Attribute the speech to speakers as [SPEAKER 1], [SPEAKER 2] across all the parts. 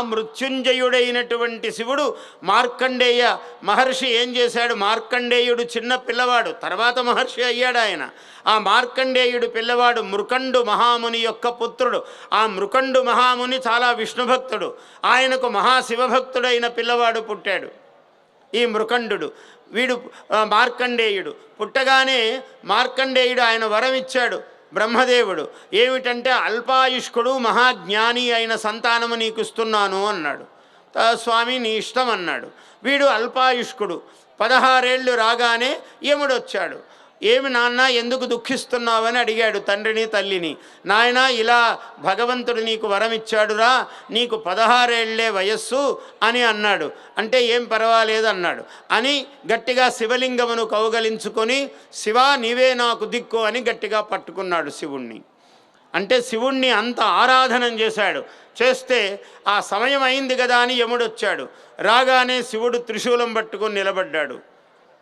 [SPEAKER 1] మృత్యుంజయుడైనటువంటి శివుడు మార్కండేయ మహర్షి ఏం చేశాడు? మార్కండేయుడు చిన్న పిల్లవాడు తర్వాత మహర్షి అయ్యాడు ఆయన. ఆ మార్కండేయుడు పిల్లవాడు మృకండు మహాముని యొక్క పుత్రుడు. ఆ మృకండు మహాముని చాలా విష్ణుభక్తుడు. ఆయనకు మహాశివభక్తుడైన పిల్లవాడు పుట్టాడు. ఈ మృకండు వీడు మార్కండేయుడు. పుట్టగానే మార్కండేయుడు ఆయన వరం ఇచ్చాడు. బ్రహ్మదేవుడు. ఏమిటంటే అల్పాయుష్కుడు మహాజ్ఞాని అయిన సంతానము నీకు ఇస్తున్నాను అన్నాడు స్వామి నీ ఇష్టం అన్నాడు. వీడు అల్పాయుష్కుడు. పదహారేళ్ళు రాగానే యముడు వచ్చాడు ఏమి నాన్న ఎందుకు దుఃఖిస్తున్నావని అడిగాడు తండ్రిని తల్లిని. నాయన ఇలా భగవంతుడు నీకు వరం ఇచ్చాడురా నీకు పదహారేళ్ళే వయస్సు అని అన్నాడు. అంటే ఏం పర్వాలేదు అన్నాడు. అని గట్టిగా శివలింగమును కౌగలించుకొని శివా నీవే నాకు దిక్కు అని గట్టిగా పట్టుకున్నాడు శివుణ్ణి. అంటే శివుణ్ణి అంత ఆరాధనం చేశాడు. చేస్తే ఆ సమయం అయింది కదా అని యముడు వచ్చాడు రాగానే శివుడు త్రిశూలం పట్టుకొని నిలబడ్డాడు.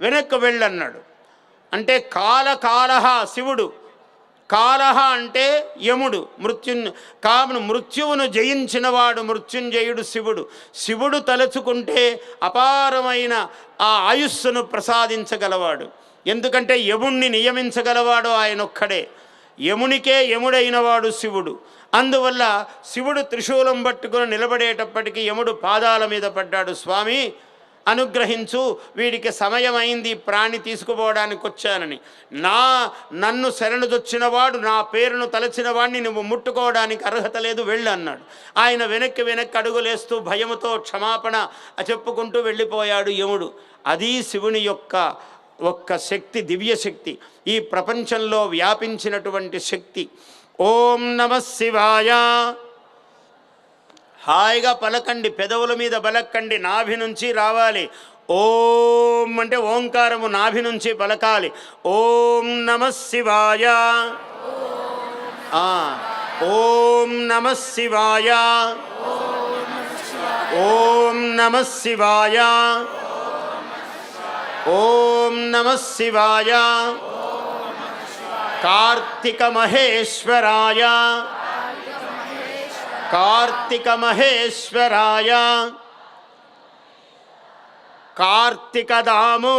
[SPEAKER 1] వెనక్కి వెళ్ళన్నాడు. అంటే కాలకాలహ శివుడు. కాలహ అంటే యముడు మృత్యు కామును మృత్యువును జయించినవాడు మృత్యుంజయుడు శివుడు. శివుడు తలుచుకుంటే అపారమైన ఆ ఆయుస్సును ప్రసాదించగలవాడు. ఎందుకంటే యముణ్ణి నియమించగలవాడు ఆయన ఒక్కడే యమునికే యముడైనవాడు శివుడు. అందువల్ల శివుడు త్రిశూలం పట్టుకుని నిలబడేటప్పటికీ యముడు పాదాల మీద పడ్డాడు. స్వామి అనుగ్రహించు. వీడికి సమయమైంది ప్రాణి తీసుకుపోవడానికి వచ్చానని. నా నన్ను శరణుదొచ్చినవాడు నా పేరును తలచిన వాడిని నువ్వు ముట్టుకోవడానికి అర్హత లేదు వెళ్ళన్నాడు ఆయన వెనక్కి వెనక్కి అడుగులేస్తూ భయముతో క్షమాపణ చెప్పుకుంటూ వెళ్ళిపోయాడు యముడు. అది శివుని యొక్క ఒక్క శక్తి దివ్య శక్తి. ఈ ప్రపంచంలో వ్యాపించినటువంటి శక్తి. ఓం నమ శివాయ. హాయిగా పలకండి పెదవుల మీద పలకండి నాభి నుంచి రావాలి. ఓం అంటే ఓంకారము నాభి నుంచి పలకాలి ఓం నమ శివాయ. ఓం నమ శివాయ. ఓం నమ శివాయ. ఓం నమ శివాయ. కార్తీక మహేశ్వరాయ. కార్తీక మహేశ్వరాయ కార్తీక దామో